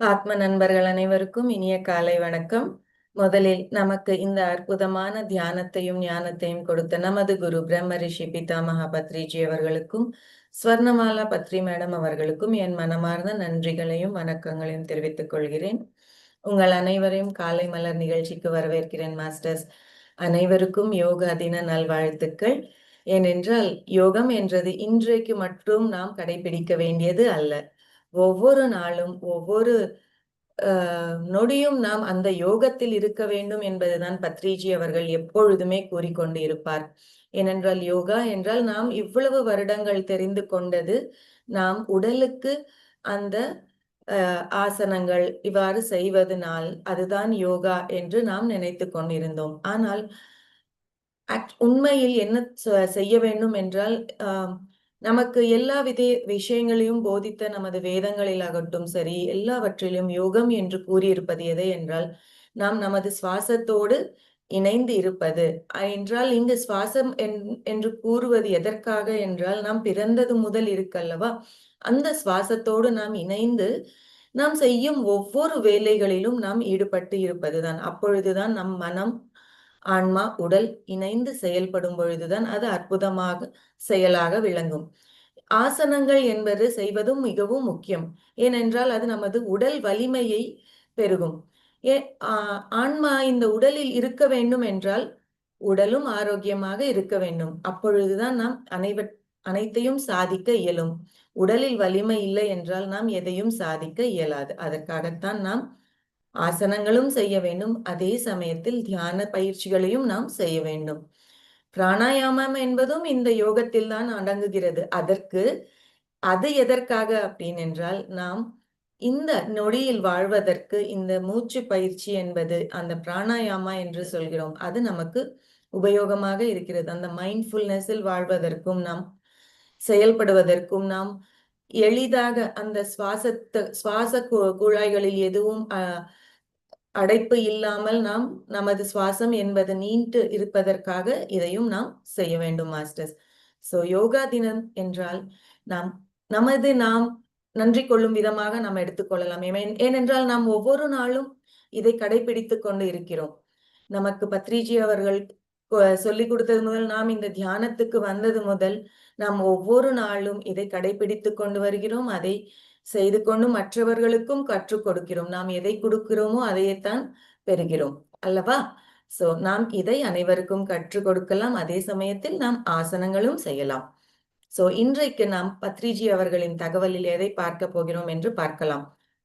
ஆத்ம நண்பர்கள் அனைவருக்கும் இனிய காலை வணக்கம். முதலில் நமக்கு இந்த அற்புதமான தியானத்தையும் ஞானத்தையும் கொடுத்த நமது குரு பிரம்ம ரிஷி பிதாமகா பத்ரிஜி அவர்களுக்கும் ஸ்வர்ணமாலா பத்ரி மேடம் அவர்களுக்கும் என் மனமார்ந்த நன்றிகளையும் வணக்கங்களையும் தெரிவித்துக் கொள்கிறேன். உங்கள் அனைவரையும் காலை மலர் நிகழ்ச்சிக்கு வரவேற்கிறேன் மாஸ்டர்ஸ். அனைவருக்கும் யோகா தின நல்வாழ்த்துக்கள். ஏனென்றால் யோகம் என்றது இன்றைக்கு மட்டும் நாம் கடைபிடிக்க வேண்டியது அல்ல. ஒவ்வொரு நாளும் ஒவ்வொரு நொடியும் நாம் அந்த யோகத்தில் இருக்க வேண்டும் என்பதுதான் பத்ரிஜி அவர்கள் எப்பொழுதுமே கூறிக்கொண்டு இருப்பார். ஏனென்றால் யோகா என்றால் நாம் இவ்வளவு வருடங்கள் தெரிந்து கொண்டது நாம் உடலுக்கு அந்த ஆசனங்கள் இவ்வாறு செய்வதனால் அதுதான் யோகா என்று நாம் நினைத்து கொண்டிருந்தோம். ஆனால் உண்மையில் என்ன செய்ய வேண்டும் என்றால் நமக்கு எல்லா வித விஷயங்களையும் போதித்த நமது வேதங்களில் ஆகட்டும் சரி எல்லாவற்றிலும் யோகம் என்று கூறியிருப்பது எதை என்றால் நாம் நமது சுவாசத்தோடு இணைந்து இருப்பது. என்றால் இங்கு சுவாசம் என்று கூறுவது எதற்காக என்றால் நாம் பிறந்தது முதல் இருக்கல்லவா? அந்த சுவாசத்தோடு நாம் இணைந்து நாம் செய்யும் ஒவ்வொரு வேலைகளிலும் நாம் ஈடுபட்டு இருப்பதுதான். அப்பொழுதுதான் நம் மனம் ஆன்மா உடல் இணைந்து செயல்படும் பொழுதுதான் அது அற்புதமாக செயலாக விளங்கும். ஆசனங்கள் என்பது செய்வதும் மிகவும் முக்கியம். ஏனென்றால் அது நமது உடல் வலிமையை பெருகும். ஏ ஆன்மா இந்த உடலில் இருக்க வேண்டும் என்றால் உடலும் ஆரோக்கியமாக இருக்க வேண்டும். அப்பொழுதுதான் நாம் அனைவ அனைத்தையும் சாதிக்க இயலும். உடலில் வலிமை இல்லை என்றால் நாம் எதையும் சாதிக்க இயலாது. அதற்காகத்தான் நாம் ஆசனங்களும் செய்ய வேண்டும். அதே சமயத்தில் தியான பயிற்சிகளையும் நாம் செய்ய வேண்டும். பிராணாயாமம் என்பதும் இந்த யோகத்தில் தான் அடங்குகிறது. அதற்கு அது எதற்காக அப்படின்னு என்றால் நாம் இந்த நொடியில் வாழ்வதற்கு இந்த மூச்சு பயிற்சி என்பது அந்த பிராணாயாமா என்று சொல்கிறோம். அது நமக்கு உபயோகமாக இருக்கிறது. அந்த மைண்ட்ஃபுல்னஸில் வாழ்வதற்கும் நாம் செயல்படுவதற்கும் நாம் எளிதாக அந்த சுவாசத்தை சுவாச குழாய்களில் எதுவும் அடைப்பு இல்லாமல் நாம் நமது சுவாசம் என்பது நீண்டு இருப்பதற்காக இதையும் நாம் செய்ய வேண்டும் மாஸ்டர்ஸ். சோ யோகா தினம் என்றால் நாம் நமது நாம் நன்றி கொள்ளும் விதமாக நாம் எடுத்துக்கொள்ளலாம் ஏனென்றால் நாம் ஒவ்வொரு நாளும் இதை கடைபிடித்து கொண்டு இருக்கிறோம். நமக்கு பத்ரிஜி அவர்கள் சொல்லி கொடுத்தது முதல் நாம் இந்த தியானத்துக்கு வந்தது முதல் நாம் ஒவ்வொரு நாளும் இதை கடைபிடித்து கொண்டு வருகிறோம் அதை செய்து கொண்டு மற்றவர்களுக்கும் கற்றுக் கொடுக்கிறோம். நாம் எதை கொடுக்கிறோமோ அதையேத்தான் பெறுகிறோம். அல்லவா? சோ நாம் இதை அனைவருக்கும் கற்றுக் கொடுக்கலாம். அதே சமயத்தில் நாம் ஆசனங்களும் செய்யலாம். சோ இன்றைக்கு நாம் பத்ரிஜி அவர்களின் தகவலில் எதை பார்க்க போகிறோம் என்று பார்க்கலாம்.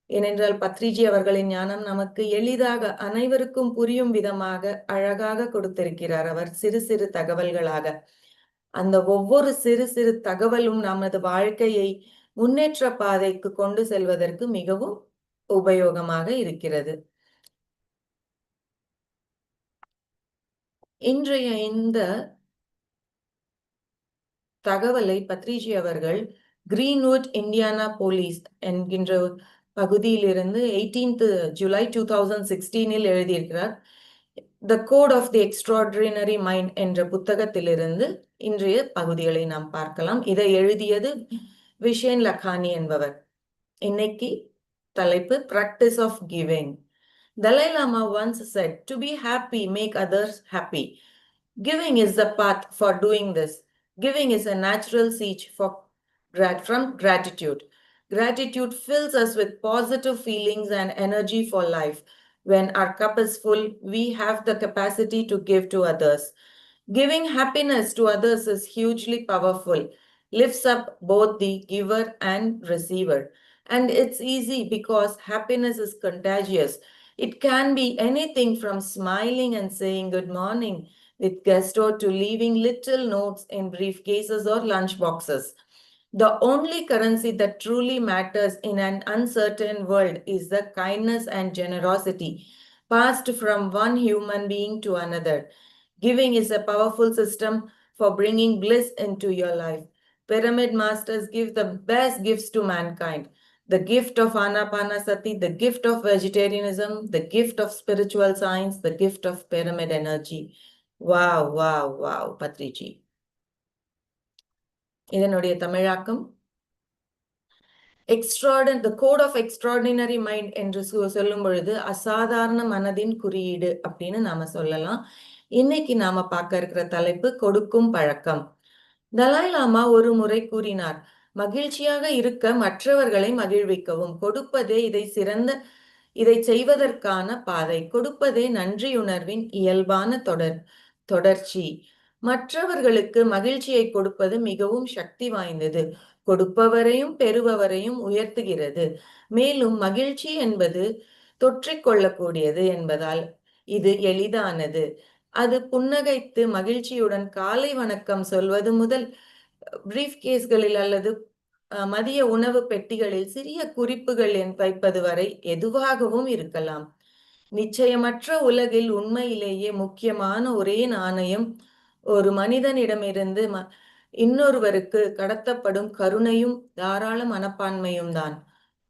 ஏனென்றால் பத்ரிஜி அவர்களின் ஞானம் நமக்கு எளிதாக அனைவருக்கும் புரியும் விதமாக அழகாக கொடுத்திருக்கிறார் அவர் சிறு சிறு தகவல்களாக. அந்த ஒவ்வொரு சிறு சிறு தகவலும் நமது வாழ்க்கையை முன்னேற்ற பாதைக்கு கொண்டு செல்வதற்கு மிகவும் உபயோகமாக இருக்கிறது. இன்றைய இந்த தகவலை பத்ரிஜி அவர்கள் கிரீன்வுட் இந்தியானா போலீஸ் என்கின்ற பகுதியிலிருந்து எயிட்டீன்த் ஜூலை டூ தௌசண்ட் சிக்ஸ்டீனில் எழுதியிருக்கிறார். The code of the extraordinary mind என்ற புத்தகத்திலிருந்து இன்றைய பகுதிகளை நாம் பார்க்கலாம். இதை எழுதியது விஷேன் லக்கானி என்பவர். இன்னைக்கு தலைப்பு practice of giving Dalai Lama once said to be happy make others happy giving is the path for doing this giving is a natural seek for from gratitude Gratitude fills us with positive feelings and energy for life. When our cup is full, we have the capacity to give to others. Giving happiness to others is hugely powerful lifts up both the giver and receiver. And it's easy because happiness is contagious. It can be anything from smiling and saying good morning with gusto to leaving little notes in briefcases or lunch boxes. The only currency that truly matters in an uncertain world is the kindness and generosity passed from one human being to another. Giving is a powerful system for bringing bliss into your life. Pyramid masters give the best gifts to mankind the gift of Anapanasati, the gift of vegetarianism, the gift of spiritual science, the gift of pyramid energy. Wow, wow, wow, இதனுடைய தமிழாக்கம். Extraordinary the code of extraordinary mind என்று சொல்லும் பொழுது அசாதாரண மனதின் குறியீடு அப்படின்னு நாம சொல்லலாம். இன்னைக்கு நாம பார்க்க இருக்கிற தலைப்பு கொடுக்கும் பழக்கம். தலாய் லாமா ஒரு முறை கூறினார் மகிழ்ச்சியாக இருக்க மற்றவர்களை மகிழ்விக்கவும். கொடுப்பதே இதை சிறந்த இதை செய்வதற்கான பாதை. கொடுப்பதே நன்றியுணர்வின் இயல்பான தொடர் தொடர்ச்சி. மற்றவர்களுக்கு மகிழ்ச்சியை கொடுப்பது மிகவும் சக்தி வாய்ந்தது. கொடுப்பவரையும் பெறுபவரையும் உயர்த்துகிறது. மேலும் மகிழ்ச்சி என்பது தொற்றிக்கொள்ளக்கூடியது என்பதால் இது எளிதானது. அது புன்னகைத்து மகிழ்ச்சியுடன் காலை வணக்கம் சொல்வது முதல் பிரீஃப் கேஸ்களில் அல்லது மதிய உணவு பெட்டிகளில் சிறிய குறிப்புகள் வைப்பது வரை எதுவாகவும் இருக்கலாம். நிச்சயமற்ற உலகில் உண்மையிலேயே முக்கியமான ஒரே நாணயம் ஒரு மனிதனிடமிருந்து ம இன்னொருவருக்கு கடத்தப்படும் கருணையும் தாராள மனப்பான்மையும் தான்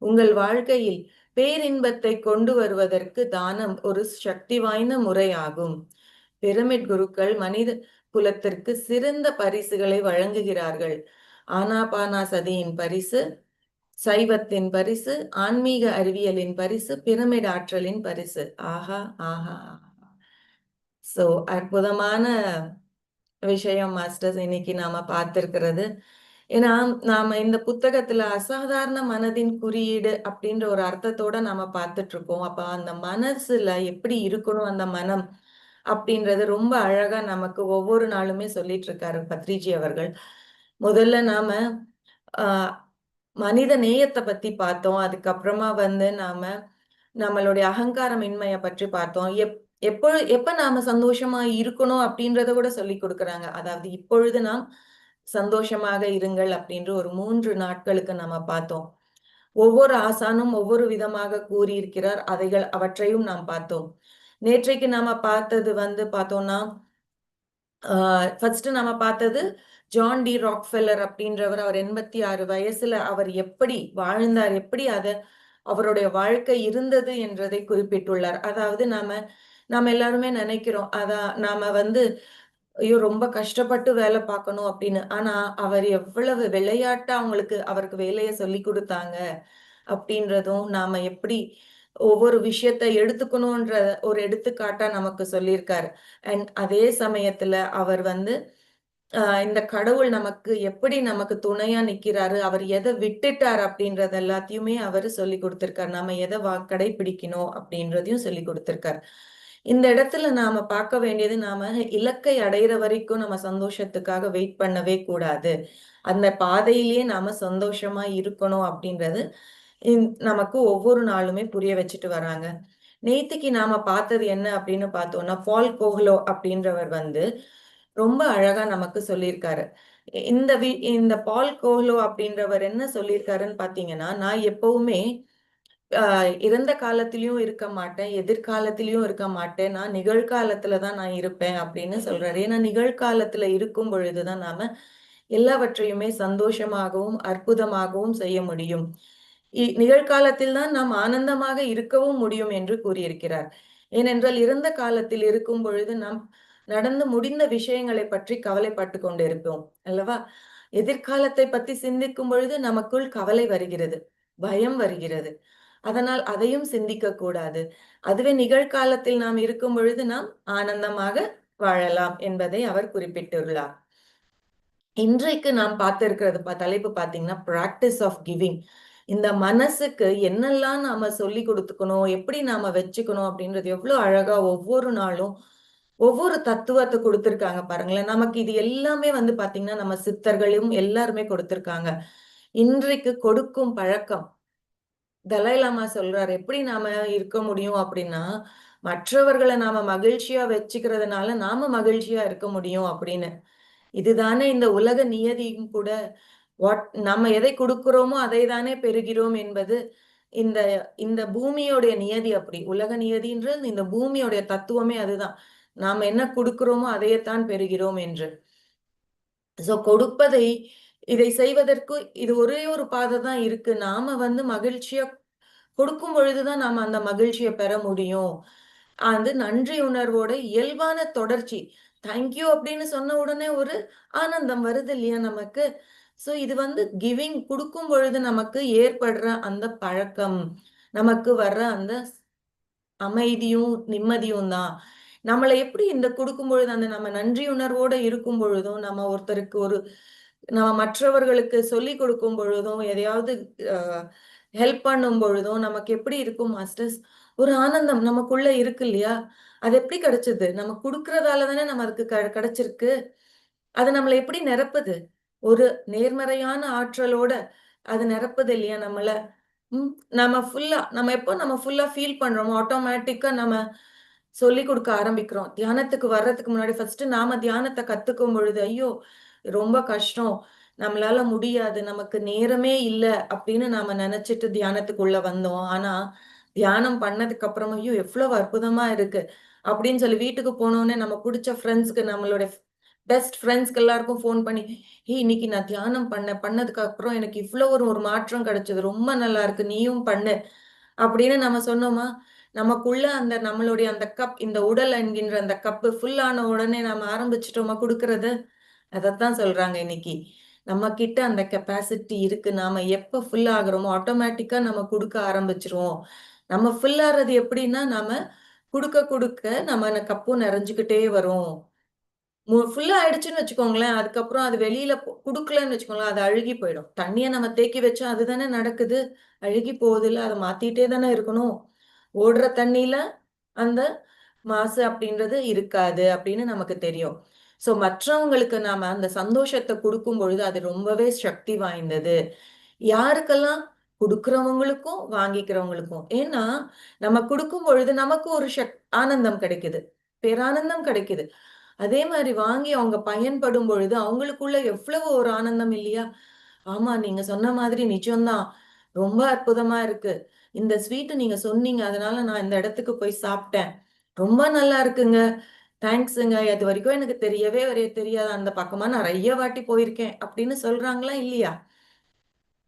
உங்கள் வாழ்க்கையில் பேரின்பத்தை கொண்டு வருவதற்கு தானம் ஒரு சக்தி வாய்ந்த முறையாகும். பிரமிட் குருக்கள் மனித குலத்திற்கு சிறந்த பரிசுகளை வழங்குகிறார்கள். ஆனாபானா சதியின் பரிசு சைவத்தின் பரிசு ஆன்மீக அறிவியலின் பரிசு பிரமிட் ஆற்றலின் பரிசு. ஆஹா ஆஹா. சோ அற்புதமான விஷயம் மாஸ்டர்ஸ் இன்னைக்கு நாம பார்த்திருக்கிறது. ஏன்னா நாம இந்த புத்தகத்துல அசாதாரண மனதின் குறியீடு அப்படின்ற ஒரு அர்த்தத்தோட நாம பார்த்துட்டு இருக்கோம் அப்ப அந்த மனசுல எப்படி இருக்கணும் அந்த மனம் அப்படின்றது ரொம்ப அழகா நமக்கு ஒவ்வொரு நாளுமே சொல்லிட்டு இருக்காரு பத்ரிஜி அவர்கள். முதல்ல நாம ஆஹ் மனித நேயத்தை பத்தி பார்த்தோம். அதுக்கப்புறமா வந்து நாம நம்மளுடைய அகங்காரமின்மையை பற்றி பார்த்தோம். எப் எப்போ எப்ப நாம சந்தோஷமா இருக்கணும் அப்படின்றத கூட சொல்லி கொடுக்குறாங்க. அதாவது இப்பொழுது நாம் சந்தோஷமாக இருங்கள் அப்படின்ற ஒரு மூன்று நாட்களுக்கு நம்ம பார்த்தோம். ஒவ்வொரு ஆசானும் ஒவ்வொரு விதமாக கூறியிருக்கிறார். அதைகள் அவற்றையும் நாம் பார்த்தோம். நேற்றைக்கு நாம பார்த்தது வந்து பார்த்தோம்னா ஃபர்ஸ்ட் நாம பார்த்தது ஜான் டி ராக்ஃபெல்லர் அப்படின்றவர். அவர் எண்பத்தி ஆறு வயசுல அவர் எப்படி வாழ்ந்தார் எப்படி அத அவருடைய வாழ்க்கை இருந்தது என்றதை குறிப்பிட்டுள்ளார். அதாவது நாம நாம எல்லாருமே நினைக்கிறோம் அதான் நாம வந்து ஐயோ ரொம்ப கஷ்டப்பட்டு வேலை பார்க்கணும் அப்படின்னு. ஆனா அவர் எவ்வளவு விளையாட்டா அவங்களுக்கு அவருக்கு வேலையை சொல்லி கொடுத்தாங்க அப்படின்றதும் நாம எப்படி ஒவ்வொரு விஷயத்த எடுத்துக்கணும்ன்ற ஒரு எடுத்துக்காட்டா நமக்கு சொல்லியிருக்காரு. அண்ட் அதே சமயத்துல அவர் வந்து இந்த கடவுள் நமக்கு எப்படி நமக்கு துணையா நிக்கிறாரு அவர் எதை விட்டுட்டார் அப்படின்றது எல்லாத்தையுமே அவர் சொல்லி கொடுத்திருக்காரு. நாம எதை வா கடைபிடிக்கணும் அப்படின்றதையும் சொல்லி கொடுத்திருக்காரு. இந்த இடத்துல நாம பார்க்க வேண்டியது நாம இலக்கை அடையிற வரைக்கும் நம்ம சந்தோஷத்துக்காக வெயிட் பண்ணவே கூடாது. அந்த பாதையிலேயே நாம சந்தோஷமா இருக்கணும் அப்படின்றது நமக்கு ஒவ்வொரு நாளுமே புரிய வச்சுட்டு வராங்க. நேத்திக்கு நாம பார்த்தது என்ன அப்படின்னு பார்த்தோம்னா பால் கோஹ்லோ அப்படின்றவர் வந்து ரொம்ப அழகா நமக்கு சொல்லியிருக்காரு. இந்த வி இந்த பால் கோஹ்லோ அப்படின்றவர் என்ன சொல்லியிருக்காருன்னு பாத்தீங்கன்னா நான் எப்பவுமே இறந்த காலத்திலயும் இருக்க மாட்டேன் எதிர்காலத்திலயும் இருக்க மாட்டேன். நான் நிகழ்காலத்துலதான் நான் இருப்பேன் அப்படின்னு சொல்றாரு. ஏன்னா நிகழ்காலத்துல இருக்கும் பொழுதுதான் நாம எல்லாவற்றையுமே சந்தோஷமாகவும் அற்புதமாகவும் செய்ய முடியும். நிகழ்காலத்தில் தான் நாம் ஆனந்தமாக இருக்கவும் முடியும் என்று கூறியிருக்கிறார். ஏனென்றால் இறந்த காலத்தில் இருக்கும் பொழுது நாம் நடந்து முடிந்த விஷயங்களை பற்றி கவலைப்பட்டு கொண்டிருப்போம் அல்லவா? எதிர்காலத்தை பத்தி சிந்திக்கும் பொழுது நமக்குள் கவலை வருகிறது பயம் வருகிறது. அதனால் அதையும் சிந்திக்க கூடாது. அதுவே நிகழ்காலத்தில் நாம் இருக்கும் பொழுது நாம் ஆனந்தமாக வாழலாம் என்பதை அவர் குறிப்பிட்டுள்ளார். இன்றைக்கு நாம் பார்த்திருக்கிறது தலைப்பு பார்த்தீங்கன்னா பிராக்டிஸ் ஆஃப் கிவிங் இந்த மனசுக்கு என்னெல்லாம் நாம சொல்லி கொடுத்துக்கணும் எப்படி நாம வச்சுக்கணும் அப்படின்றது எவ்வளவு அழகா ஒவ்வொரு நாளும் ஒவ்வொரு தத்துவத்தை கொடுத்துருக்காங்க பாருங்களேன். நமக்கு இது எல்லாமே வந்து பாத்தீங்கன்னா நம்ம சித்தர்களும் எல்லாருமே கொடுத்துருக்காங்க. இன்றைக்கு கொடுக்கும் பழக்கம் தலைலாமா சொல்றாரு. எப்படி நாம இருக்க முடியும் அப்படின்னா மற்றவர்களை நாம மகிழ்ச்சியா வச்சுக்கிறதுனால நாம மகிழ்ச்சியா இருக்க முடியும் அப்படின்னு. இதுதானே இந்த உலக நியதியும் கூட. வாட் நம்ம எதை கொடுக்கிறோமோ அதை தானே பெறுகிறோம் என்பது இந்த இந்த பூமியோடைய நியதி அப்படி. உலக நியதின்றது இந்த பூமியோடைய தத்துவமே அதுதான். நாம என்ன கொடுக்கிறோமோ அதையத்தான் பெறுகிறோம் என்று. சோ கொடுப்பதை இதை செய்வதற்கு இது ஒரே ஒரு பாதை தான் இருக்கு. நாம வந்து மகிழ்ச்சியா கொடுக்கும் பொழுதுதான் நாம அந்த மகிழ்ச்சியை பெற முடியும். அது நன்றி உணர்வோட இயல்பான தொடர்ச்சி. தேங்க்யூ அப்படின்னு சொன்ன உடனே ஒரு ஆனந்தம் வருது இல்லையா நமக்கு? ஸோ இது வந்து கிவிங் கொடுக்கும் பொழுது நமக்கு ஏற்படுற அந்த பழக்கம். நமக்கு வர்ற அந்த அமைதியும் நிம்மதியும் தான். நம்மளை எப்படி இந்த கொடுக்கும் பொழுது அந்த நம்ம நன்றி உணர்வோட இருக்கும் பொழுதும் நம்ம ஒருத்தருக்கு ஒரு நம்ம மற்றவர்களுக்கு சொல்லி கொடுக்கும் பொழுதும் எதையாவது ஹெல்ப் பண்ணும் பொழுதும் நமக்கு எப்படி இருக்கும் மாஸ்டர்ஸ் ஒரு ஆனந்தம் நமக்குள்ள இருக்கு இல்லையா? அது எப்படி கிடைச்சது? நம்ம கொடுக்கறதால தானே நம்ம அதுக்கு கிடைச்சிருக்கு. அது நம்மளை எப்படி நிரப்புது? ஒரு நேர்மறையான ஆற்றலோட அது நிரப்புது இல்லையா நம்மள? உம் நம்ம ஃபுல்லா நம்ம எப்போ நம்ம ஃபுல்லா ஃபீல் பண்றோமோ ஆட்டோமேட்டிக்கா நம்ம சொல்லி கொடுக்க ஆரம்பிக்கிறோம். தியானத்துக்கு வர்றதுக்கு முன்னாடி ஃபர்ஸ்ட் நாம தியானத்தை கத்துக்கும் பொழுது ஐயோ ரொம்ப கஷ்டம். நம்மளால முடியாது. நமக்கு நேரமே இல்லை அப்படின்னு நாம நினைச்சிட்டு தியானத்துக்குள்ள வந்தோம். ஆனா தியானம் பண்ணதுக்கு அப்புறமா ஐயோ எவ்வளவு அற்புதமா இருக்கு அப்படின்னு சொல்லி வீட்டுக்கு போனோடனே நம்ம பிடிச்ச ஃப்ரெண்ட்ஸ்க்கு நம்மளோட பெஸ்ட் ஃப்ரெண்ட்ஸ்க்கு எல்லாருக்கும் ஃபோன் பண்ணி ஏய் இன்னைக்கு நான் தியானம் பண்ண பண்ணதுக்கு அப்புறம் எனக்கு இவ்வளோ ஒரு ஒரு மாற்றம் கிடைச்சது. ரொம்ப நல்லா இருக்கு. நீயும் பண்ணு. அப்படின்னு நம்ம சொன்னோமா? நமக்குள்ள அந்த நம்மளுடைய அந்த கப் இந்த உடல் என்கின்ற அந்த கப்பு ஃபுல்லான உடனே நம்ம ஆரம்பிச்சிட்டோமா கொடுக்கறது? அதைத்தான் சொல்றாங்க இன்னைக்கு. நம்ம கிட்ட அந்த கெப்பாசிட்டி இருக்கு. நாம எப்ப ஃபுல் ஆகுறோமோ ஆட்டோமேட்டிக்கா நம்ம கொடுக்க ஆரம்பிச்சிருவோம். நம்ம ஃபுல் ஆறது எப்படின்னா நாம கொடுக்க கொடுக்க நம்ம கப்பும் நிறைஞ்சுக்கிட்டே வரும். ஃபுல்லா ஆயிடுச்சுன்னு வச்சுக்கோங்களேன். அதுக்கப்புறம் அது வெளியில கொடுக்கலன்னு வச்சுக்கோங்களேன். அது அழுகி போயிடும். தண்ணியை நம்ம தேக்கி வச்சா அதுதானே நடக்குது. அழுகி போகுது இல்லை அதை மாத்திட்டே தானே இருக்கணும். ஓடுற தண்ணியில அந்த மாசு அப்படின்றது இருக்காது அப்படின்னு நமக்கு தெரியும். ஸோ மற்றவங்களுக்கு நாம அந்த சந்தோஷத்தை கொடுக்கும் பொழுது அது ரொம்பவே சக்தி வாய்ந்தது. யாருக்கெல்லாம்? கொடுக்கறவங்களுக்கும் வாங்கிக்கிறவங்களுக்கும். ஏன்னா நம்ம கொடுக்கும் பொழுது நமக்கு ஒரு சக் ஆனந்தம் கிடைக்குது. பேரானந்தம் கிடைக்குது. அதே மாதிரி வாங்கி அவங்க பயன்படும் பொழுது அவங்களுக்குள்ள எவ்வளவு ஒரு ஆனந்தம் இல்லையா? ஆமா நீங்க சொன்ன மாதிரி நிஜம்தான். ரொம்ப அற்புதமா இருக்கு. இந்த ஸ்வீட்டு நீங்க சொன்னீங்க. அதனால நான் இந்த இடத்துக்கு போய் சாப்பிட்டேன். ரொம்ப நல்லா இருக்குங்க. தேங்க்ஸுங்க இது வரைக்கும் எனக்கு தெரியவே வரைய தெரியாது அந்த பக்கமா நிறைய வாட்டி போயிருக்கேன். அப்படின்னு சொல்றாங்களா இல்லையா?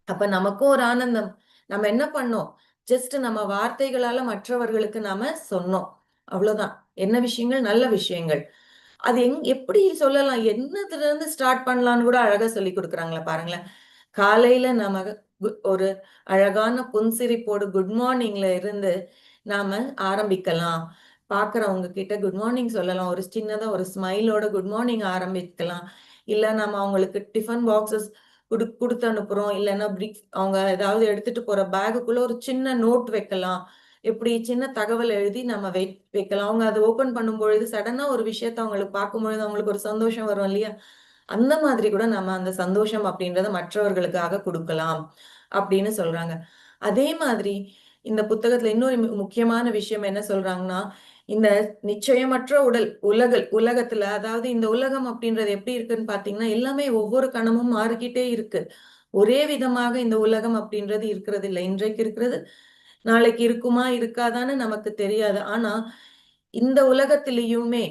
அப்ப நமக்கும் ஒரு ஆனந்தம். நம்ம என்ன பண்ணோம்? ஜஸ்ட் நம்ம வார்த்தைகளால மற்றவர்களுக்கு நாம சொன்னோம். அவ்வளவுதான். என்ன விஷயங்கள்? நல்ல விஷயங்கள். அது எங் எப்படி சொல்லலாம்? என்னதுல இருந்து ஸ்டார்ட் பண்ணலாம்னு கூட அழகா சொல்லி கொடுக்குறாங்களே பாருங்களேன். காலையில நம்ம ஒரு அழகான புன்சிரிப்போடு குட் மார்னிங்ல இருந்து நாம ஆரம்பிக்கலாம். பாக்குறவங்க கிட்ட குட் மார்னிங் சொல்லலாம். ஒரு சின்னதா ஒரு ஸ்மைலோட குட் மார்னிங் ஆரம்பிக்கலாம். இல்ல நம்ம அவங்களுக்கு டிஃபன் பாக்ஸஸ் குடு கொடுத்து அனுப்புறோம். இல்லைன்னா பிரிக் அவங்க ஏதாவது எடுத்துட்டு போற பேகுக்குள்ள ஒரு சின்ன நோட் வைக்கலாம். இப்படி சின்ன தகவல் எழுதி நம்ம வை வைக்கலாம். அவங்க அதை ஓபன் பண்ணும் பொழுது சடனா ஒரு விஷயத்த அவங்களுக்கு பார்க்கும்பொழுது அவங்களுக்கு ஒரு சந்தோஷம் வரும் இல்லையா? அந்த மாதிரி கூட நம்ம அந்த சந்தோஷம் அப்படின்றத மற்றவர்களுக்காக கொடுக்கலாம் அப்படின்னு சொல்றாங்க. அதே மாதிரி இந்த புத்தகத்துல இன்னொரு முக்கியமான விஷயம் என்ன சொல்றாங்கன்னா இந்த நிச்சயமற்ற உடல் உலகல் உலகத்துல அதாவது இந்த உலகம் அப்படின்றது எப்படி இருக்குன்னு பாத்தீங்கன்னா எல்லாமே ஒவ்வொரு கணமும் மாறிக்கிட்டே இருக்கு. ஒரே விதமாக இந்த உலகம் அப்படின்றது இருக்கிறது இல்லை இன்றைக்கு இருக்கிறது நாளைக்கு இருக்குமா இருக்காதான்னு நமக்கு தெரியாது. ஆனா இந்த உலகத்திலையுமே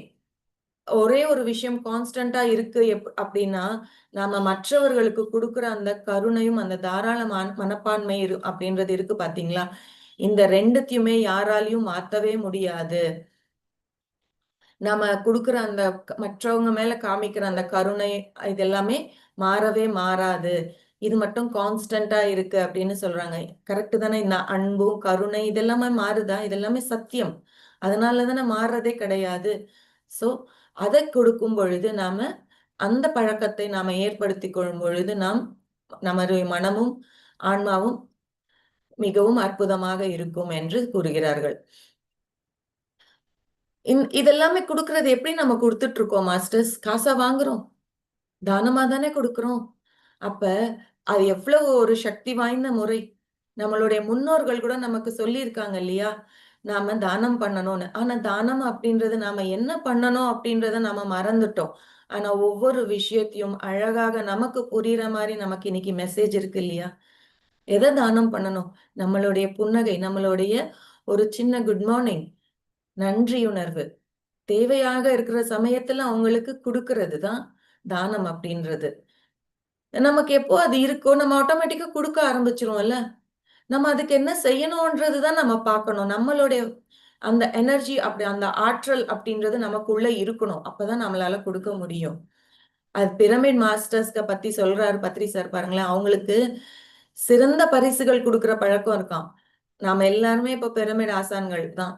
ஒரே ஒரு விஷயம் கான்ஸ்டண்டா இருக்கு எப் அப்படின்னா நாம மற்றவர்களுக்கு கொடுக்குற அந்த கருணையும் அந்த தாராள மனப்பான்மை இரு அப்படின்றது இருக்கு பாத்தீங்களா இந்த ரெண்டுத்தையுமே யாராலையும் மாத்தவே முடியாது. நம்ம கொடுக்குற அந்த மற்றவங்க மேல காமிக்கிற அந்த கருணை இது எல்லாமே மாறவே மாறாது. இது மட்டும் கான்ஸ்டண்டா இருக்கு அப்படின்னு சொல்றாங்க. கரெக்ட் தானே? இந்த அன்பும் கருணை இதெல்லாமே மாறுதா? இதெல்லாமே சத்தியம். அதனால தானே மாறுறதே கிடையாது. சோ அதை கொடுக்கும் பொழுது நாம அந்த பழக்கத்தை நாம ஏற்படுத்தி கொள்ளும் பொழுது நாம் நமது மனமும் ஆன்மாவும் மிகவும் அற்புதமாக இருக்கும் என்று கூறுகிறார்கள். இதெல்லாமே கொடுக்கறது எப்படி நம்ம கொடுத்துட்டு இருக்கோம் மாஸ்டர்ஸ்? காசா வாங்குறோம். தானமா தானே கொடுக்குறோம். அப்ப அது எவ்வளவு ஒரு சக்தி வாய்ந்த முறை. நம்மளுடைய முன்னோர்கள் கூட நமக்கு சொல்லியிருக்காங்க இல்லையா? நாம தானம் பண்ணணும்னு. ஆனா தானம் அப்படின்றது நாம என்ன பண்ணணும் அப்படின்றத நாம மறந்துட்டோம். ஆனா ஒவ்வொரு விஷயத்தையும் அழகாக நமக்கு புரியுற மாதிரி நமக்கு இன்னைக்கு மெசேஜ் இருக்கு இல்லையா? எதை தானம் பண்ணணும்? நம்மளுடைய புன்னகை நம்மளுடைய ஒரு சின்ன குட் மார்னிங் நன்றியுணர்வு தேவையாக இருக்கிற சமயத்துல அவங்களுக்கு கொடுக்கறது தான் தானம் அப்படின்றது. நமக்கு எப்போ அது இருக்கோ நம்ம ஆட்டோமேட்டிக்கா கொடுக்க ஆரம்பிச்சிருவோம்ல. நம்ம அதுக்கு என்ன செய்யணும்ன்றதுதான் நம்ம பார்க்கணும். நம்மளுடைய அந்த எனர்ஜி அப்படி அந்த ஆற்றல் அப்படின்றது நமக்குள்ள இருக்கணும். அப்பதான் நம்மளால கொடுக்க முடியும். அது பிரமிட் மாஸ்டர்ஸ்க பத்தி சொல்றாரு பத்ரி சார் பாருங்களேன். அவங்களுக்கு சிறந்த பரிசுகள் கொடுக்கிற பழக்கம் இருக்காம். நாம எல்லாருமே இப்ப பிரமிட் ஆசான்கள் தான்.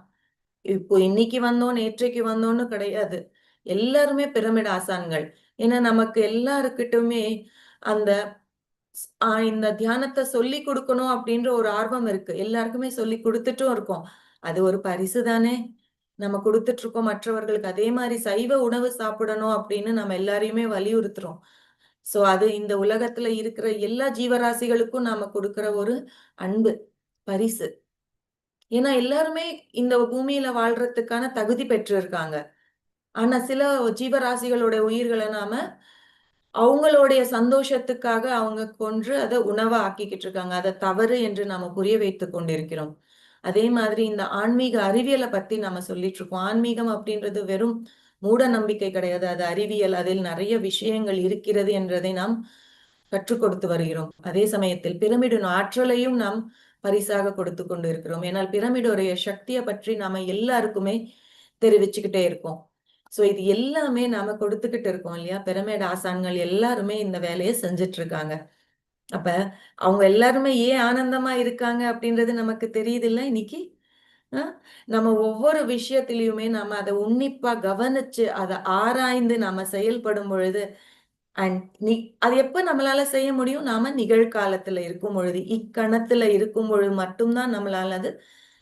இப்போ இன்னைக்கு வந்தோம் நேற்றைக்கு வந்தோம்னு கிடையாது. எல்லாருமே பிரமிட் ஆசான்கள் ஏன்னா நமக்கு எல்லாருக்கிட்டுமே அந்த ஆஹ் இந்த தியானத்தை சொல்லி கொடுக்கணும் அப்படின்ற ஒரு ஆர்வம் இருக்கு. எல்லாருக்குமே சொல்லி கொடுத்துட்டும் இருக்கோம். அது ஒரு பரிசு தானே? நம்ம கொடுத்துட்டு இருக்கோம் மற்றவர்களுக்கு. அதே மாதிரி சைவ உணவு சாப்பிடணும் அப்படின்னு நம்ம எல்லாரையுமே வலியுறுத்துறோம். சோ அது இந்த உலகத்துல இருக்கிற எல்லா ஜீவராசிகளுக்கும் நாம கொடுக்கிற ஒரு அன்பு பரிசு. ஏன்னா எல்லாருமே இந்த பூமியில வாழ்றதுக்கான தகுதி பெற்றிருக்காங்க. ஆனா சில ஜீவராசிகளுடைய உயிர்களை நாம அவங்களுடைய சந்தோஷத்துக்காக அவங்க கொன்று அதை உணவா ஆக்கிக்கிட்டு இருக்காங்க. அதை தவறு என்று நாம புரிய வைத்துக் கொண்டிருக்கிறோம். அதே மாதிரி இந்த ஆன்மீக அறிவியலை பத்தி நம்ம சொல்லிட்டு இருக்கோம். ஆன்மீகம் அப்படின்றது வெறும் மூட நம்பிக்கை கிடையாது. அது அறிவியல் அதில் நிறைய விஷயங்கள் இருக்கிறது என்றதை நாம் கற்றுக் கொடுத்து வருகிறோம். அதே சமயத்தில் பிரமிடின் ஆற்றலையும் நாம் பரிசாக கொடுத்து கொண்டு இருக்கிறோம் ஏன்னால் பிரமிடுடைய சக்தியை பற்றி நாம எல்லாருக்குமே தெரிவிச்சுக்கிட்டே இருக்கோம். சோ இது எல்லாமே நாம கொடுத்துக்கிட்டு இருக்கோம் இல்லையா? பிரமிட் ஆசான்கள் எல்லாருமே இந்த வேலையை செஞ்சுட்டு இருக்காங்க அப்ப அவங்க எல்லாருமே ஏன் ஆனந்தமா இருக்காங்க அப்படின்றது நமக்கு தெரியுது இல்ல இன்னைக்கு? நம்ம ஒவ்வொரு விஷயத்திலையுமே நம்ம அதை உன்னிப்பா கவனிச்சு அதை ஆராய்ந்து நாம செயல்படும் பொழுது அண்ட் நி அது எப்ப நம்மளால செய்ய முடியும்? நாம நிகழ்காலத்துல இருக்கும் பொழுது இக்கணத்துல இருக்கும் பொழுது மட்டும்தான் நம்மளால அது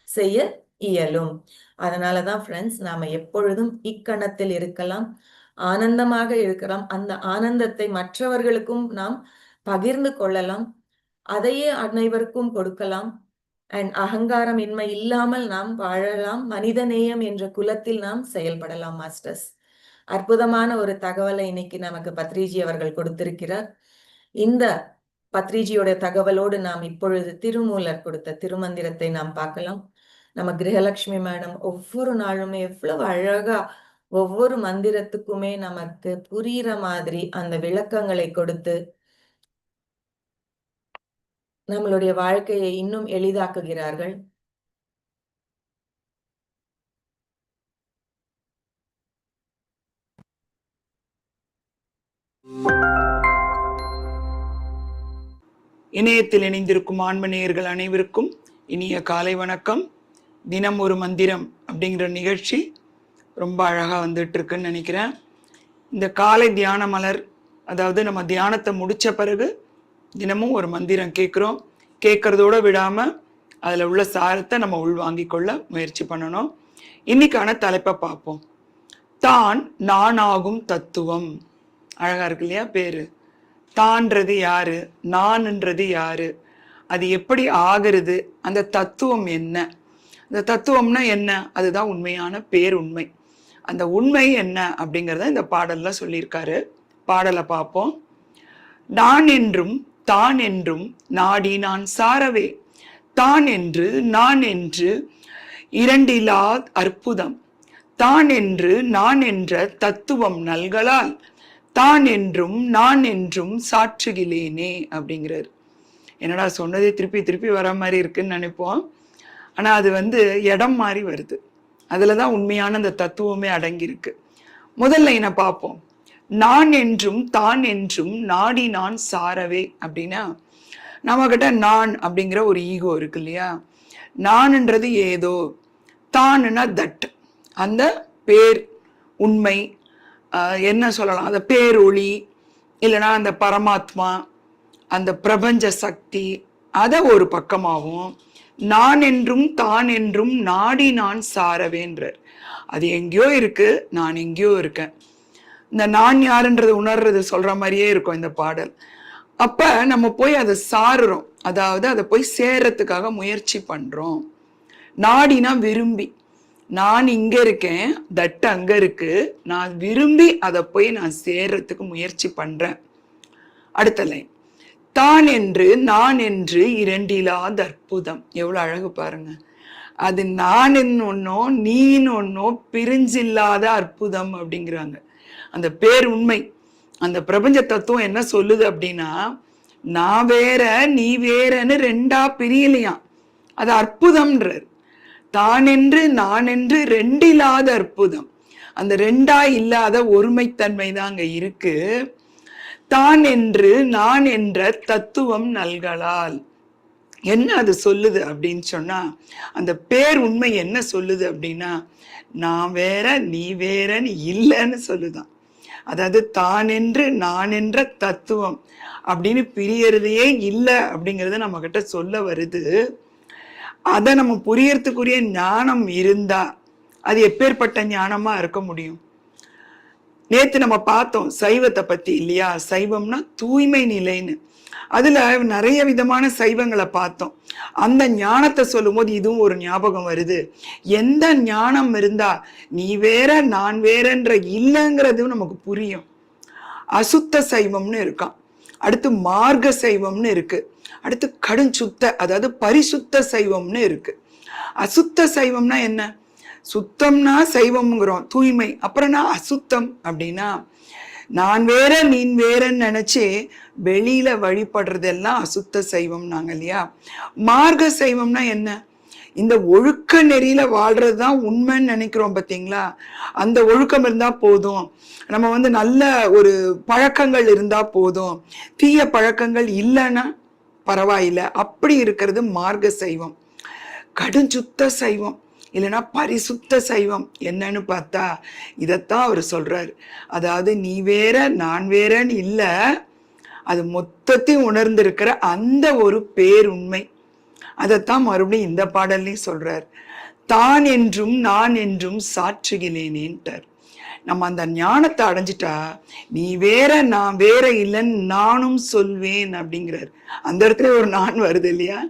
செய்ய இயலும். அதனாலதான் ஃப்ரெண்ட்ஸ் நாம எப்பொழுதும் இக்கணத்தில் இருக்கலாம் ஆனந்தமாக இருக்கலாம். அந்த ஆனந்தத்தை மற்றவர்களுக்கும் நாம் பகிர்ந்து கொள்ளலாம். அதையே அனைவருக்கும் கொடுக்கலாம். அண்ட் அகங்காரம் இன்மை இல்லாமல் நாம் வாழலாம் மனிதநேயம் என்ற குலத்தில் நாம் செயல்படலாம் மாஸ்டர்ஸ். அற்புதமான ஒரு தகவலை இன்னைக்கு நமக்கு பத்ரிஜி அவர்கள் கொடுத்திருக்கிறார். இந்த பத்ரிஜியோட தகவலோடு நாம் இப்பொழுது திருமூலர் கொடுத்த திருமந்திரத்தை நாம் பார்க்கலாம். நம்ம கிரகலட்சுமி மேடம் ஒவ்வொரு நாளுமே எவ்வளவு அழகா ஒவ்வொரு மந்திரத்துக்குமே நமக்கு புரியிற மாதிரி அந்த விளக்கங்களை கொடுத்து நம்மளுடைய வாழ்க்கையை இன்னும் எளிதாக்குகிறார்கள். இணையத்தில் இணைந்திருக்கும் ஆன்மநேயர்கள் அனைவருக்கும் இனிய காலை வணக்கம். தினம் ஒரு மந்திரம் அப்படிங்கிற நிகழ்ச்சி ரொம்ப அழகாக வந்துட்டு இருக்குன்னு நினைக்கிறேன். இந்த காலை தியான மலர் அதாவது நம்ம தியானத்தை முடிச்ச பிறகு தினமும் ஒரு மந்திரம் கேட்குறோம். கேட்கறதோட விடாமல் அதில் உள்ள சாரத்தை நம்ம உள்வாங்கிக் கொள்ள முயற்சி பண்ணணும். இன்னைக்கான தலைப்பை பார்ப்போம். தான் நானாகும் தத்துவம். அழகா இருக்கு இல்லையா பேரு? தான்றது யாரு? நான்ன்றது யாரு? அது எப்படி ஆகிறது? அந்த தத்துவம் என்ன? அந்த தத்துவம்னா என்ன? அதுதான் உண்மையான பேருண்மை. அந்த உண்மை என்ன அப்படிங்கிறத இந்த பாடல்ல சொல்லியிருக்காரு. பாடலை பார்ப்போம். நான் என்றும் தான் என்றும் நாடி நான் சாரவே. தான் என்று நான் என்று இரண்டிலா அற்புதம். தான் என்று நான் என்ற தத்துவம் நல்கலால் தான் என்றும் நான் என்றும் சாற்றுகிலேனே அப்படிங்கிறார். என்னடா சொன்னதே திருப்பி திருப்பி வர மாதிரி இருக்குன்னு நினைப்போம். ஆனால் அது வந்து இடம் மாறி வருது. அதில் தான் உண்மையான அந்த தத்துவமே அடங்கியிருக்கு. முதல்ல என்ன பார்ப்போம். நான் என்றும் தான் என்றும் நாடி நான் சாரவே அப்படின்னா நம்மக்கிட்ட நான் அப்படிங்கிற ஒரு ஈகோ இருக்கு இல்லையா? நான்ன்றது ஏதோ தான்னா தட். அந்த பேர் உண்மை என்ன சொல்லலாம்? அந்த பேரொளி இல்லைன்னா அந்த பரமாத்மா அந்த பிரபஞ்ச சக்தி அதை ஒரு பக்கமாகவும் நான் என்றும் தான் என்றும் நாடி நான் சாரவேன்றார். அது எங்கேயோ இருக்கு நான் எங்கேயோ இருக்கேன். இந்த நான் யாருன்றது உணர்றது சொல்ற மாதிரியே இருக்கும் இந்த பாடல். அப்ப நம்ம போய் அதை சாருறோம். அதாவது அதை போய் சேர்றதுக்காக முயற்சி பண்றோம். நாடினா விரும்பி. நான் இங்க இருக்கேன் தட்டு அங்க இருக்கு. நான் விரும்பி அதை போய் நான் சேர்றதுக்கு முயற்சி பண்றேன். அடுத்த லைன் தான் என்று நான் என்று இரண்டிலாத அற்புதம் எவ்வளவு அழகு பாருங்க. அது நான் ஒன்னோ நீன்னு ஒன்னோ பிரிஞ்சில்லாத அற்புதம் அப்படிங்கிறாங்க. அந்த பேர் உண்மை அந்த பிரபஞ்ச தத்துவம் என்ன சொல்லுது அப்படின்னா நான் வேற நீ வேறன்னு ரெண்டா பிரியலையாம். அது அற்புதம்ன்றார். தான் என்று நான் என்று ரெண்டில்லாத அற்புதம். அந்த ரெண்டா இல்லாத ஒருமைத்தன்மை தான் அங்க இருக்கு. தான் என்று நான் என்ற தத்துவம் நல்கலால். என்ன அது சொல்லுது அப்படின்னு சொன்னா அந்த பேர் உண்மை என்ன சொல்லுது அப்படின்னா நான் வேற நீ வேறன்னு இல்லைன்னு சொல்லுதான். அதாவது தான் என்று நான் என்ற தத்துவம் அப்படின்னு பிரியறதையே இல்லை அப்படிங்கிறத நம்ம கிட்ட சொல்ல வருது. அதை நம்ம புரியறதுக்குரிய ஞானம் இருந்தா அது எப்பேற்பட்ட ஞானமா இருக்க முடியும்? நேத்து நம்ம பார்த்தோம் சைவத்தை பத்தி இல்லையா? சைவம்னா தூய்மை நிலைன்னு. அதில் நிறைய விதமான சைவங்களை பார்த்தோம். அந்த ஞானத்தை சொல்லும்போது இதுவும் ஒரு ஞாபகம் வருது. எந்த ஞானம் இருந்தா நீ வேற நான் வேறன்ற இல்லைங்கிறதும் நமக்கு புரியும். அசுத்த சைவம்னு இருக்கான். அடுத்து மார்க்க சைவம்னு இருக்கு. அடுத்து கடுஞ்சுத்த அதாவது பரிசுத்த சைவம்னு இருக்கு. அசுத்த சைவம்னா என்ன? சுத்தம்னா சைவம்ங்கிறோம் தூய்மை. அப்புறம்னா அசுத்தம் அப்படின்னா நான் வேற நீன் வேறன்னு நினைச்சு வெளியில வழிபடுறதெல்லாம் அசுத்த சைவம் நாங்க இல்லையா? மார்க்க சைவம்னா என்ன? இந்த ஒழுக்க நெறியில வாழ்றது தான் உண்மைன்னு நினைக்கிறோம் பார்த்தீங்களா அந்த ஒழுக்கம் இருந்தா போதும். நம்ம வந்து நல்ல ஒரு பழக்கங்கள் இருந்தா போதும். தீய பழக்கங்கள் இல்லைன்னா பரவாயில்ல. அப்படி இருக்கிறது மார்க்க சைவம். கடுஞ்சுத்த சைவம். இல்லைன்னா பரிசுத்த சைவம். என்னன்னு பார்த்தா இதைத்தான் அவர் சொல்றாரு. அதாவது நீ வேற நான் வேறன்னு இல்லை. அது மொத்தத்தையும் உணர்ந்திருக்கிற அந்த ஒரு பேருண்மை. அதைத்தான் மறுபடியும் இந்த பாடல்லையும் சொல்றார். தான் என்றும் நான் என்றும் சாற்றுகிறேனேன்ட்டார். நம்ம அந்த ஞானத்தை அடைஞ்சிட்டா நீ வேற நான் வேற இல்லைன்னு நானும் சொல்வேன் அப்படிங்கிறார். அந்த இடத்துல ஒரு நான் வருது இல்லையா?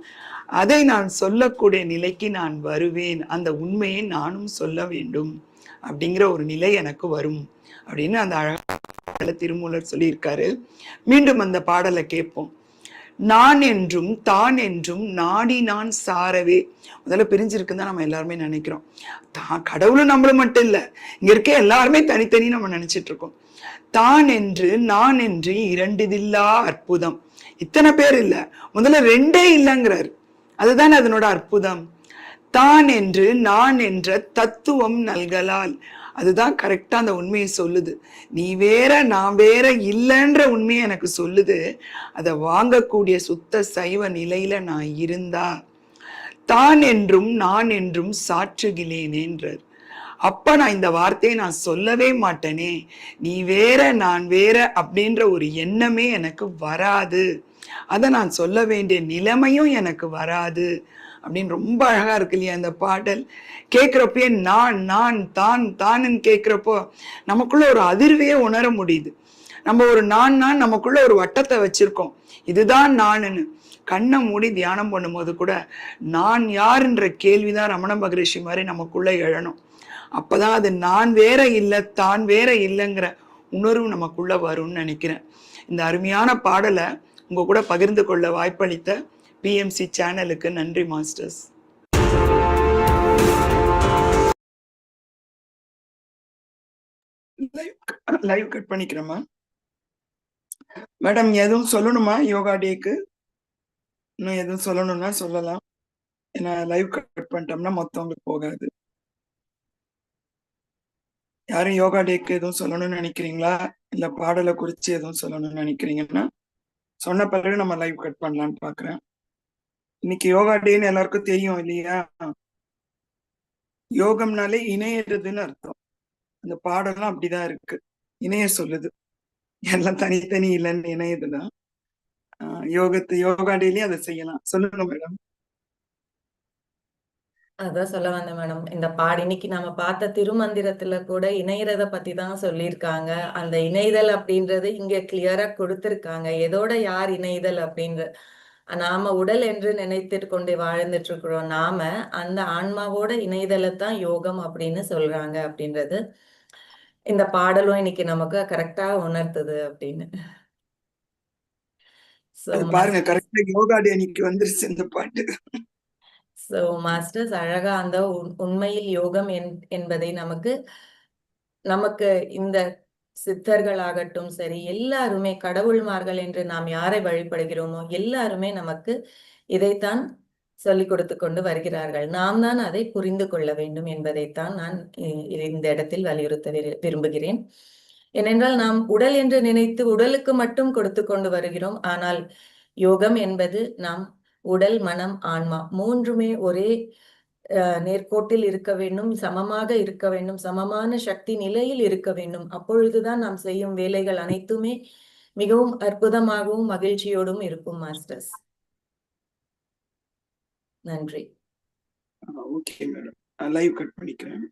அதை நான் சொல்லக்கூடிய நிலைக்கு நான் வருவேன். அந்த உண்மையை நானும் சொல்ல வேண்டும் அப்படிங்கிற ஒரு நிலை எனக்கு வரும் அப்படின்னு அந்த அழகா திருமூலர் சொல்லியிருக்காரு. மீண்டும் அந்த பாடலை கேட்போம். நான் என்றும் தான் என்றும் நாடி நான் சாரவே. முதல்ல பிரிஞ்சிருக்குன்னு தான் நம்ம எல்லாருமே நினைக்கிறோம். தான் கடவுளும் நம்மளும் மட்டும் இல்லை இங்க இருக்க எல்லாருமே தனித்தனி நம்ம நினைச்சிட்டு இருக்கோம். தான் என்று நான் என்று இரண்டிதில்லா அற்புதம். இத்தனை பேர் இல்ல முதல்ல ரெண்டே இல்லைங்கிறாரு. அதுதான் அதனோட அற்புதம். தான் என்று நான் என்ற தத்துவம் நல்கலால். அதுதான் கரெக்டாக அந்த உண்மையை சொல்லுது. நீ வேற நான் வேற இல்லைன்ற உண்மையை எனக்கு சொல்லுது. அதை வாங்கக்கூடிய சுத்த சைவ நிலையில நான் இருந்தா தான் என்றும் நான் என்றும் சாற்றுகிறேனேன்றார். அப்ப நான் இந்த வார்த்தையை நான் சொல்லவே மாட்டேனே. நீ வேற நான் வேற அப்படின்ற ஒரு எண்ணமே எனக்கு வராது. அதை நான் சொல்ல வேண்டிய நிலைமையும் எனக்கு வராது. அப்படின்னு ரொம்ப அழகா இருக்கு இல்லையா இந்த பாடல். கேட்குறப்பயே நான் நான் தான் தான்னு கேட்குறப்போ நமக்குள்ள ஒரு அதிர்வையே உணர முடியுது. நம்ம ஒரு நான் நான் நமக்குள்ள ஒரு வட்டத்தை வச்சிருக்கோம். இதுதான் நானுன்னு. கண்ணை மூடி தியானம் பண்ணும்போது கூட நான் யாருன்ற கேள்விதான் ரமண மகரிஷி மாதிரி நமக்குள்ள எழணும். அப்பதான் அது நான் வேற இல்லை தான் வேற இல்லைங்கிற உணர்வு நமக்குள்ள வரும்னு நினைக்கிறேன். இந்த அருமையான பாடலை உங்க கூட பகிர்ந்து கொள்ள வாய்ப்பளித்த பிஎம்சி சேனலுக்கு நன்றி மாஸ்டர்ஸ் லைவ் கட் பண்ணிக்கிறேம்மா. மேடம் எதுவும் சொல்லணுமா யோகா டேக்கு? இன்னும் எதுவும் சொல்லணும்னா சொல்லலாம். ஏன்னா லைவ் கட் பண்ணிட்டோம்னா மொத்தவங்களுக்கு போகாது. யாரும் யோகா டேக்கு எதுவும் சொல்லணும்னு நினைக்கிறீங்களா? இல்ல பாடலை குறிச்சு எதுவும் சொல்லணும்னு நினைக்கிறீங்கன்னா சொன்ன பிறகு நம்ம லைவ் கட் பண்ணலான்னு பாக்குறேன். இன்னைக்கு யோகா டேன்னு எல்லாருக்கும் தெரியும் இல்லையா? யோகம்னாலே இணையறதுன்னு அர்த்தம். அந்த பாடலாம் அப்படிதான் இருக்கு. இணைய சொல்லுது. எல்லாம் தனித்தனி இல்லைன்னு இணையதுதான் ஆஹ் யோகத்து யோகா டேலயும் அதை செய்யலாம். சொல்லுங்க மேடம். அதான் சொல்ல வந்தேன் மேடம். இந்த பாடு இன்னைக்கு நாம பார்த்த திருமந்திரத்துல கூட இணையறத பத்தி தான் சொல்லியிருக்காங்க. அந்த இணைதல் அப்படின்றது இங்க கிளியரா கொடுத்திருக்காங்க. எதோட யார் இணைதல் அப்படின்ற நாம உடல் என்று நினைத்துட்டு கொண்டு வாழ்ந்துட்டு இருக்கிறோம். நாம அந்த ஆன்மாவோட இணைதலை தான் யோகம் அப்படின்னு சொல்றாங்க அப்படின்றது இந்த பாடலும் இன்னைக்கு நமக்கு கரெக்டா உணர்த்துது அப்படின்னு. பாருங்க கரெக்டா யோகா டே வந்துருச்சு இந்த பாட்டு. சோ மாஸ்டர்ஸ் அழகா அந்த உண்- உண்மையில் யோகம் என்- என்பதை நமக்கு நமக்கு இந்த சித்தர்களாகட்டும் சரி எல்லாருமே கடவுள்மார்கள் என்று நாம் யாரை வழிபடுகிறோமோ எல்லாருமே நமக்கு இதைத்தான் சொல்லிக் கொடுத்து கொண்டு வருகிறார்கள். நாம் தான் அதை புரிந்து கொள்ள வேண்டும் என்பதைத்தான் நான் இந்த இடத்தில் வலியுறுத்த விரு- விரும்புகிறேன். ஏனென்றால் நாம் உடல் என்று நினைத்து உடலுக்கு மட்டும் கொடுத்து கொண்டு வருகிறோம். ஆனால் யோகம் என்பது நாம் உடல் மனம் ஆன்மா மூன்றுமே ஒரே நேர்கோட்டில் இருக்க வேண்டும் சமமாக இருக்க வேண்டும் சமமான சக்தி நிலையில் இருக்க வேண்டும். அப்பொழுதுதான் நாம் செய்யும் வேலைகள் அனைத்துமே மிகவும் அற்புதமாகவும் மகிழ்ச்சியோடும் இருக்கும் மாஸ்டர்ஸ். நன்றி. Okay madam. லைவ் கட் பண்ணிக்கிறேன்.